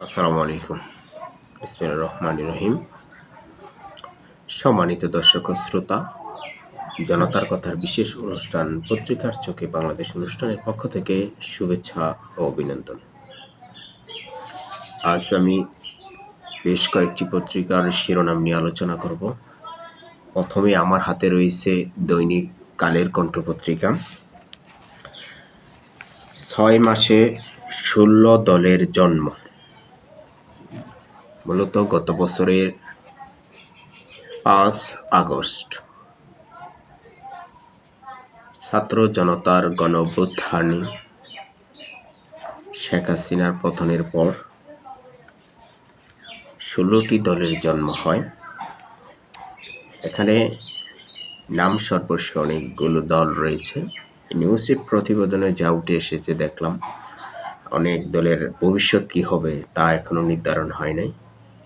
আসসালামু আলাইকুম। ইসমিল রহমান রহিম। সম্মানিত দর্শক শ্রোতা, জনতার কথার বিশেষ অনুষ্ঠান পত্রিকার চোখে বাংলাদেশ অনুষ্ঠানের পক্ষ থেকে শুভেচ্ছা ও অভিনন্দন। আজ আমি বেশ কয়েকটি পত্রিকার শিরোনাম নিয়ে আলোচনা করব। প্রথমে আমার হাতে রয়েছে দৈনিক কালের কণ্ঠ পত্রিকা ছয় মাসে ষোলো দলের জন্ম। মূলত গত বছরের পাঁচ আগস্ট। ছাত্র জনতার গণ শেখ হাসিনার পতনের পর ষোলোটি দলের জন্ম হয়। এখানে নাম সর্বস্ব অনেকগুলো দল রয়েছে। নিউজে প্রতিবেদনে যা উঠে এসেছে দেখলাম, অনেক দলের ভবিষ্যৎ কী হবে তা এখনও নির্ধারণ হয় নাই।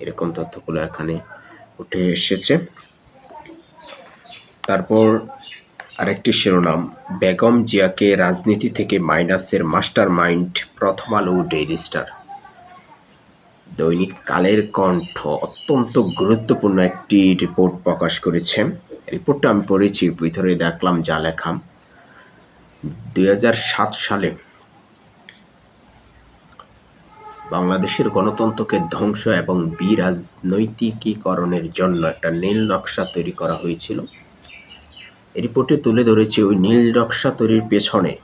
এরকম তথ্যগুলো এখানে উঠে এসেছে। তারপর আরেকটি শিরোনাম, বেগম জিয়াকে রাজনীতি থেকে মাইনাসের মাস্টার মাইন্ড প্রথম আলো ডেইলি স্টার। দৈনিক কালের কণ্ঠ অত্যন্ত গুরুত্বপূর্ণ একটি রিপোর্ট প্রকাশ করেছে। রিপোর্টটা আমি পড়েছি, ভিতরে দেখলাম যা লেখা। দুই সালে বাংলাদেশের গণতন্ত্রকে ধ্বংস এবং বিরাজনৈতিকীকরণের জন্য একটা নীল নকশা তৈরি করা হয়েছিল। রিপোর্টে তুলে ধরেছে ওই নীল নকশা তৈরির পেছনে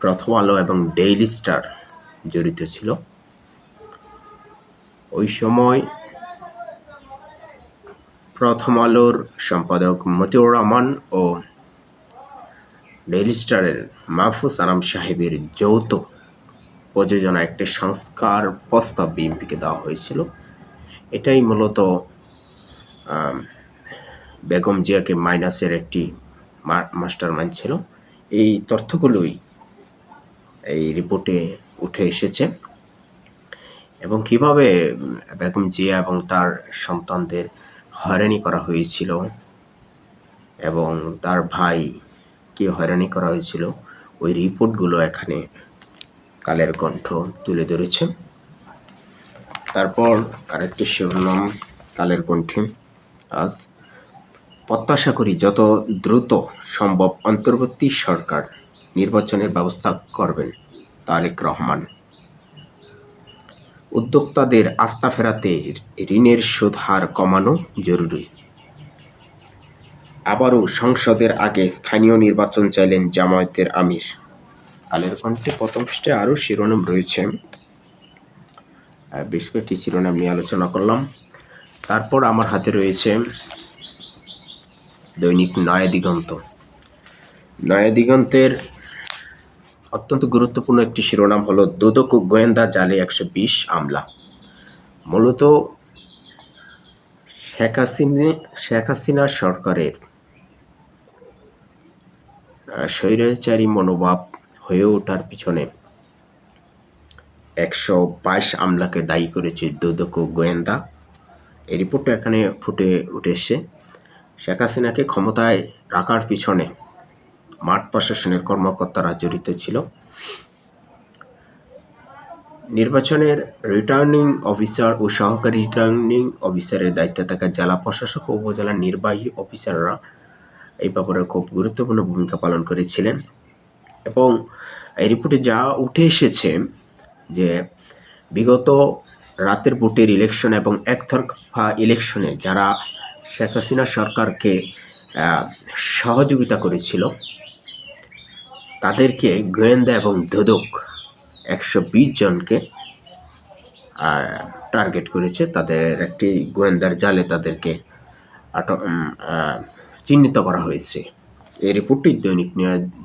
প্রথম আলো এবং ডেইলি স্টার জড়িত ছিল। ওই সময় প্রথম আলোর সম্পাদক মতিউর রহমান ও ডেইলি স্টারের মাহফুজ আনাম সাহেবের যৌথ প্রযোজনা একটি সংস্কার প্রস্তাব বিএনপিকে দেওয়া হয়েছিল। এটাই মূলত বেগম জিয়াকে মাইনাসের একটি মাস্টার মাইন্ড ছিল। এই তথ্যগুলোই এই রিপোর্টে উঠে এসেছে। এবং কীভাবে বেগম জিয়া এবং তার সন্তানদের হয়রানি করা হয়েছিল এবং তার ভাই ভাইকে হয়রানি করা হয়েছিল, ওই রিপোর্টগুলো এখানে কালের কণ্ঠ তুলে ধরেছে। তারপর আরেকটি শিরোনাম কালের কণ্ঠে। আজ প্রত্যাশা করি যত দ্রুত সম্ভব অন্তর্বর্তী সরকার নির্বাচনের ব্যবস্থা করবেন, তারেক রহমান। উদ্যোক্তাদের আস্থা ফেরাতে ঋণের সুদ হার কমানো জরুরি। আবারও সংসদের আগে স্থানীয় নির্বাচন চাইলেন জামায়াতের আমির। কালের কণ্ঠে প্রথম পৃষ্ঠে আরও শিরোনাম রয়েছে। বেশ কয়েকটি শিরোনাম নিয়ে আলোচনা করলাম। তারপর আমার হাতে রয়েছে দৈনিক নয়া দিগন্ত। নয়া দিগন্তের অত্যন্ত গুরুত্বপূর্ণ একটি শিরোনাম হলো, দুদক গোয়েন্দা জালে একশো বিশ আমলা মূলত শেখ হাসিনা শেখ হাসিনা সরকারের স্বৈরাচারী মনোভাব হয়ে ওঠার পিছনে একশো বাইশ আমলাকে দায়ী করেছে দুদক গোয়েন্দা। এই রিপোর্টটা এখানে ফুটে উঠে এসছে শেখ হাসিনাকে ক্ষমতায় রাখার পিছনে মাঠ প্রশাসনের কর্মকর্তারা জড়িত ছিল। নির্বাচনের রিটার্নিং অফিসার ও সহকারী রিটার্নিং অফিসারের দায়িত্বে থাকা জেলা প্রশাসক ও উপজেলা নির্বাহী অফিসাররা এই ব্যাপারে খুব গুরুত্বপূর্ণ ভূমিকা পালন করেছিলেন। এবং এই রিপোর্টে যা উঠে এসেছে যে বিগত রাতের ভোটের ইলেকশন এবং একতরফা ইলেকশনে যারা শেখ হাসিনা সরকারকে সহযোগিতা করেছিল, তাদেরকে গোয়েন্দা এবং ধোদক একশো বিশ জনকে টার্গেট করেছে। তাদের একটি গোয়েন্দার জালে তাদেরকে আটক চিহ্নিত করা হয়েছে। এই রিপোর্টটি দৈনিক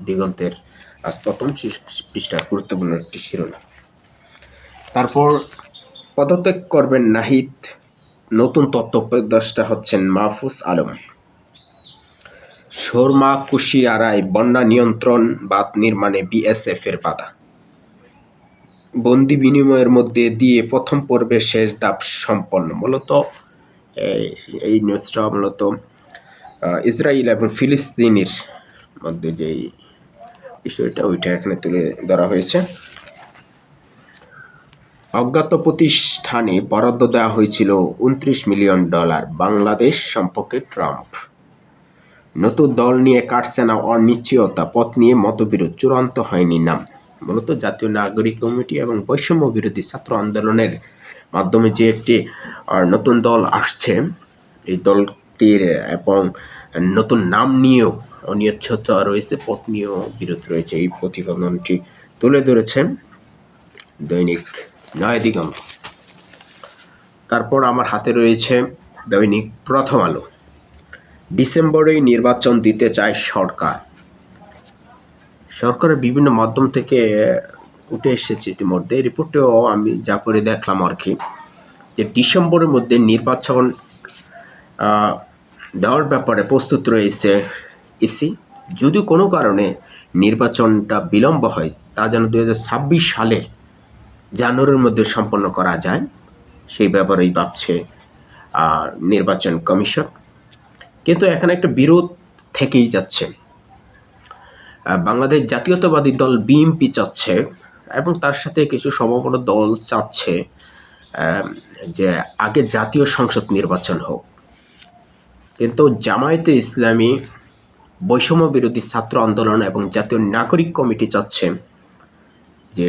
দিগন্তের আজ প্রথম পৃষ্ঠার গুরুত্বপূর্ণ একটি শিরোনাম। তারপর পদত্যাগ করবেন নাহিদ। নতুন তত্ত্ব উপদেষ্টা হচ্ছেন মাহফুজ আলম। শর্মা কুশিয়ারায় বন্যা নিয়ন্ত্রণ, বাঁধ নির্মাণে বিএসএফ এর বাধা। বন্দি বিনিময়ের মধ্যে দিয়ে প্রথম পর্বের শেষ ধাপ সম্পন্ন। মূলত এই নিউজটা মূলত ইসরায়েল এবং ফিলিস্তিনের মধ্যে যেই বিষয়টা ওইটা এখানে তুলে ধরা হয়েছে। অজ্ঞাত প্রতিষ্ঠানে বরাদ্দ দেওয়া হয়েছিল উনত্রিশ মিলিয়ন ডলার বাংলাদেশ সম্পর্কে ট্রাম্প। নতুন দল নিয়ে কাটছে না অনিশ্চয়তা, পথ নিয়ে মতবিরোধ, চূড়ান্ত হয়নি নাম। মূলত জাতীয় নাগরিক কমিটি এবং বৈষম্য বিরোধী ছাত্র আন্দোলনের মাধ্যমে যে একটি নতুন দল আসছে, এই দলটির, এবং নতুন নাম নিয়েও অনিশ্চয়তা রয়েছে পত্নীয় বিরোধ রয়েছে। এই প্রতিবেদনটি তুলে ধরেছেন দৈনিক নয় দিগন্ত। তারপর আমার হাতে রয়েছে দৈনিক প্রথম আলো। ডিসেম্বরেই নির্বাচন দিতে চায় সরকার। সরকারের বিভিন্ন মাধ্যম থেকে উঠে এসেছে ইতিমধ্যে। রিপোর্টেও আমি যা করে দেখলাম আর কি, যে ডিসেম্বরের মধ্যে নির্বাচন দেওয়ার ব্যাপারে প্রস্তুত রয়েছে ইসি যদি কোনো কারণে নির্বাচনটা বিলম্ব হয়, তা যেন দু হাজার ছাব্বিশ সালের জানুয়ারির মধ্যে সম্পন্ন করা যায়, সেই ব্যাপারেই ভাবছে নির্বাচন কমিশন। কিন্তু এখানে একটা বিরোধ থেকেই যাচ্ছে। বাংলাদেশ জাতীয়তাবাদী দল বিএমপি চাচ্ছে এবং তার সাথে কিছু সমবড় দল চাচ্ছে যে আগে জাতীয় সংসদ নির্বাচন হোক। কিন্তু জামায়াতে ইসলামী বৈষম্য বিরোধী ছাত্র আন্দোলন এবং জাতীয় নাগরিক কমিটি চাচ্ছে যে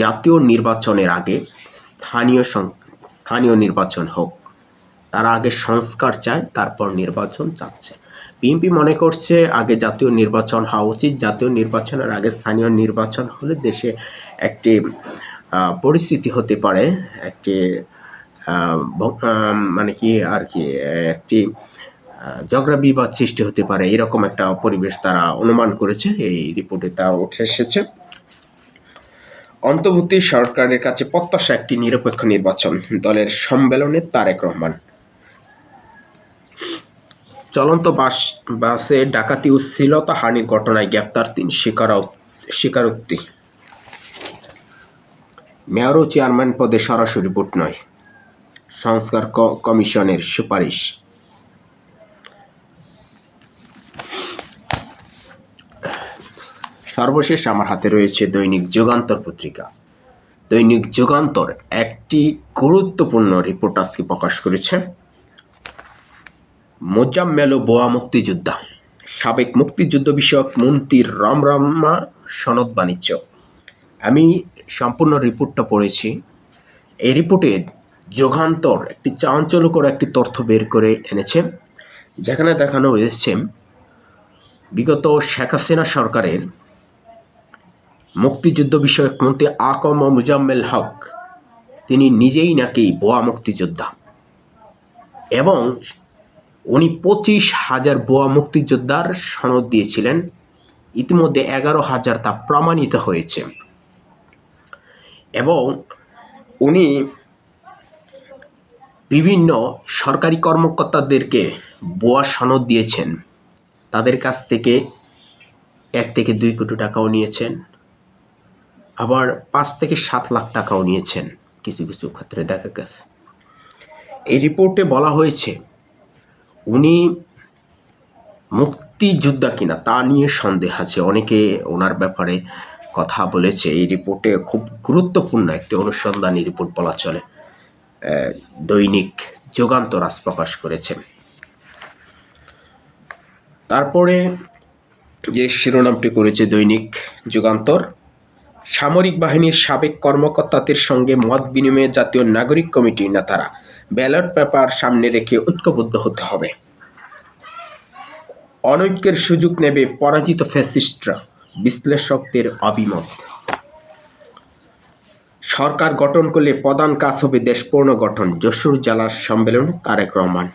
জাতীয় নির্বাচনের আগে স্থানীয় স্থানীয় নির্বাচন হোক। তারা আগে সংস্কার চায়, তারপর নির্বাচন চাচ্ছে। বিএনপি মনে করছে আগে জাতীয় নির্বাচন হওয়া উচিত। জাতীয় নির্বাচনের আগে স্থানীয় নির্বাচন হলে দেশে একটি পরিস্থিতি হতে পারে। একটি মানে কি আর কি, একটি ঝগড়া বিবাদ সৃষ্টি হতে পারে, এরকম একটা পরিবেশ তারা অনুমান করেছে, এই রিপোর্টে তা উঠে এসেছে। অন্তর্বর্তী সরকারের কাছে প্রত্যাশা একটি নিরপেক্ষ নির্বাচন, দলের সম্মেলনে তারেক রহমান। চলন্ত বাস, বাসে ডাকাতি ও শ্লীলতাহানির ঘটনায় গ্রেফতার তিন স্বীকারো- স্বীকারোক্তি। মেয়র ও চেয়ারম্যান পদে সরাসরি ভোট নয়। সংস্কার কমিশনের সুপারিশ। সর্বশেষ আমার হাতে রয়েছে দৈনিক যুগান্তর পত্রিকা। দৈনিক যুগান্তর একটি গুরুত্বপূর্ণ রিপোর্ট আজকে প্রকাশ করেছে। মোজাম্মেল বোয়া মুক্তিযোদ্ধা। সাবেক মুক্তিযুদ্ধ বিষয়ক মন্ত্রীর রামরাম্মা সনদ বাণিজ্য। আমি সম্পূর্ণ রিপোর্টটা পড়েছি। এই রিপোর্টে যোগান্তর একটি চাঞ্চল্যকর একটি তথ্য বের করে এনেছে, যেখানে দেখানো হয়েছে, বিগত শেখ হাসিনা সরকারের মুক্তিযুদ্ধ বিষয়ক মন্ত্রী আকম মুজাম্মেল হক, তিনি নিজেই নাকি বোয়া মুক্তিযোদ্ধা। এবং উনি পঁচিশ হাজার বোয়া মুক্তিযোদ্ধার সনদ দিয়েছিলেন। ইতিমধ্যে এগারো হাজার তা প্রমাণিত হয়েছে। এবং উনি বিভিন্ন সরকারি কর্মকর্তাদেরকে বোয়া সনদ দিয়েছেন। তাদের কাছ থেকে এক থেকে দুই কোটি টাকাও নিয়েছেন। আবার পাঁচ থেকে সাত লাখ টাকাও নিয়েছেন কিছু কিছু ক্ষেত্রে দেখা গেছে। এই রিপোর্টে বলা হয়েছে, উনি মুক্তিযোদ্ধা কিনা তা নিয়ে সন্দেহ আছে। অনেকে ওনার ব্যাপারে কথা বলেছে। এই রিপোর্টে খুব গুরুত্বপূর্ণ একটি অনুসন্ধানী রিপোর্ট বলা চলে দৈনিক যুগান্তর আজ প্রকাশ করেছেন তারপরে যে শিরোনামটি করেছে দৈনিক যুগান্তর সামরিক বাহিনীর সাবেক কর্মকর্তাদের সঙ্গে মত বিনিময়ে জাতীয় নাগরিক কমিটির নেতারা ব্যালট পেপার সামনে রেখে ঐক্যবদ্ধ হতে হবে। অনৈক্যের সুযোগ নেবে পরাজিত ফ্যাসিস্টরা, বিশ্লেষকদের অভিমত। সরকার গঠন করলে প্রধান কাজ হবে দেশ গঠন, যশোর জেলার সম্মেলন, তারেক রহমান।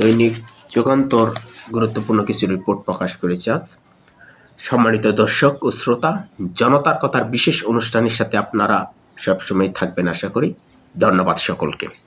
দৈনিক যুগান্তর গুরুত্বপূর্ণ কিছু রিপোর্ট প্রকাশ করেছে আজ। সম্মানিত দর্শক ও শ্রোতা, জনতার কথার বিশেষ অনুষ্ঠানের সাথে আপনারা সবসময় থাকবেন আশা করি। ধন্যবাদ সকলকে।